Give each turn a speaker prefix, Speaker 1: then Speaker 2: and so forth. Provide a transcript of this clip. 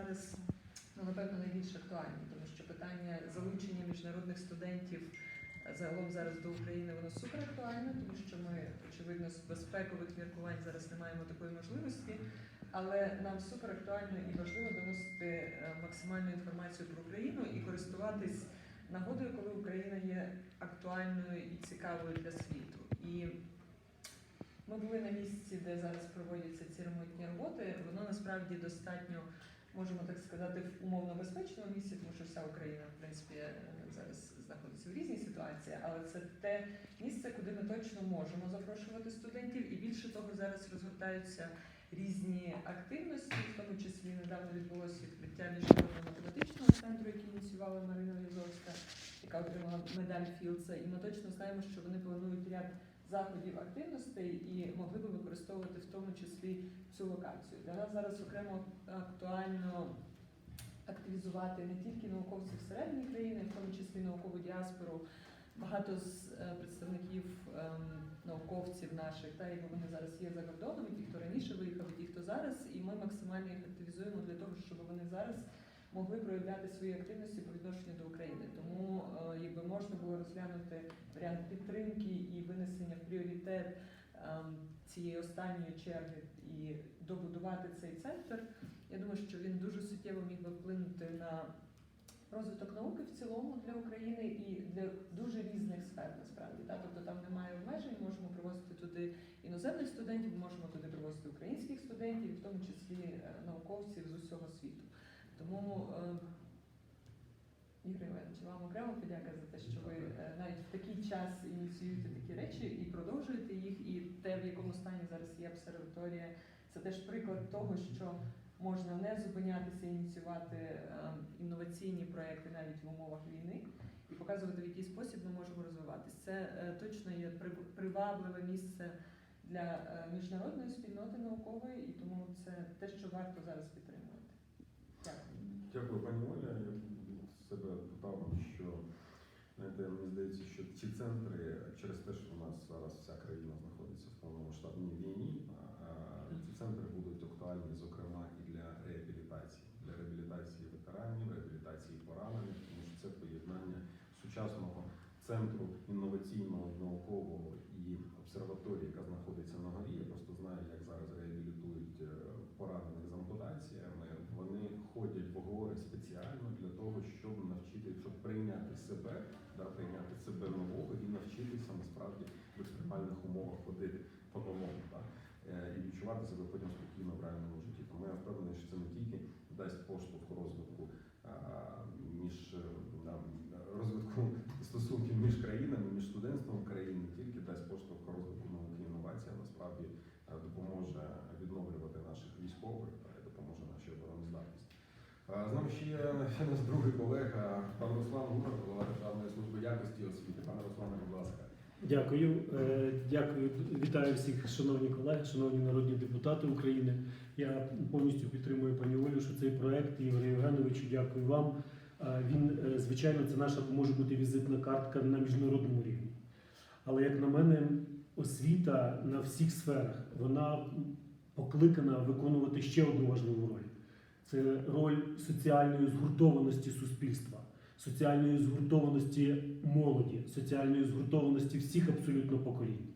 Speaker 1: зараз ну, напевно найбільш актуальні, тому що питання залучення міжнародних студентів е, загалом зараз до України воно супер актуальне, тому що ми очевидно з безпекових міркувань зараз не маємо такої можливості. Але нам супер актуально і важливо доносити е, максимальну інформацію про Україну і користуватись нагодою, коли Україна є актуальною і цікавою для світу. І ми були на місці, де зараз проводяться ці ремонтні роботи. Воно насправді достатньо, можемо так сказати, в умовно безпечному місці, тому що вся Україна, в принципі, е, зараз знаходиться в різній ситуації, але це те місце, куди ми точно можемо запрошувати студентів. І більше того, зараз розгортаються різні активності, в тому числі недавно відбулося відкриття міжнародного математичного центру, який ініціювала Марина Язовська, яка отримала медаль Філдса. І ми точно знаємо, що вони планують ряд заходів активностей і могли би використовувати в тому числі цю локацію. Для нас зараз окремо актуально активізувати не тільки науковців всередині країни, в тому числі наукову діаспору. Багато з е, представників ем, науковців наших, та і вони зараз є за кордоном, і ті, хто раніше виїхав, і ті, хто зараз, і ми максимально їх активізуємо для того, щоб вони зараз могли проявляти свої активності по відношенню до України. Тому е, якби можна було розглянути варіант підтримки і винесення в пріоритет цієї останньої черги і добудувати цей центр. Я думаю, що він дуже суттєво міг би вплинути на розвиток науки в цілому для України і для дуже різних сфер насправді. Так? Тобто там немає обмежень, можемо привозити туди іноземних студентів, можемо туди привозити українських студентів, в тому числі е, науковців з усього світу. Тому е, Ігор Іванович, вам окремо подяка за те, що ви е, навіть в такий час ініціюєте такі речі і продовжуєте їх. І те, в якому стані зараз є обсерваторія, це теж приклад того, що можна не зупинятися, ініціювати е, інноваційні проекти навіть в умовах війни і показувати, в який спосіб ми можемо розвиватися. Це е, точно є привабливе місце для міжнародної спільноти наукової, і тому це те, що варто зараз підтримувати. Дякую.
Speaker 2: Дякую, пані Оля. Себе додав, що знаєте, мені здається, що ці центри через те, що у нас зараз вся країна знаходиться в повномасштабній війні, ці центри будуть актуальні, зокрема, і для реабілітації, для реабілітації ветеранів, реабілітації поранених, тому що це поєднання сучасного центру інноваційного наукового і обсерваторії, яка знаходиться на горі. Я просто знаю, як зараз реабілітують е, поранених з ампутаціями. Вони ходять в гори спеціально для того, щоб навчити, щоб прийняти себе, да, прийняти себе нового і навчитися насправді в екстремальних умовах ходити по-новому. Да, е, і відчувати себе потім спокійно в реальному житті. Тому я впевнений, що це не тільки дасть поштовх розвитку між е, да, розвитку стосунків між країнами, між студентством країн, тільки дасть поштовх розвитку науки інновацій, а насправді е, допоможе відновлювати наших військових та допоможе нашій обороноздатності. З нами ще є наш другий колега, пан Руслан Гуров, голова Державної служби якості освіти. Пане Руслане, будь ласка.
Speaker 3: Дякую, Е, дякую. Вітаю всіх, шановні колеги, шановні народні депутати України. Я повністю підтримую пані Олю, що цей проект Ігорю Євгеновичу, дякую вам. Е, Він, е, звичайно, це наша може бути візитна картка на міжнародному рівні. Але як на мене, освіта на всіх сферах вона покликана виконувати ще одну важливу роль. Це роль соціальної згуртованості суспільства, соціальної згуртованості молоді, соціальної згуртованості всіх абсолютно поколінь.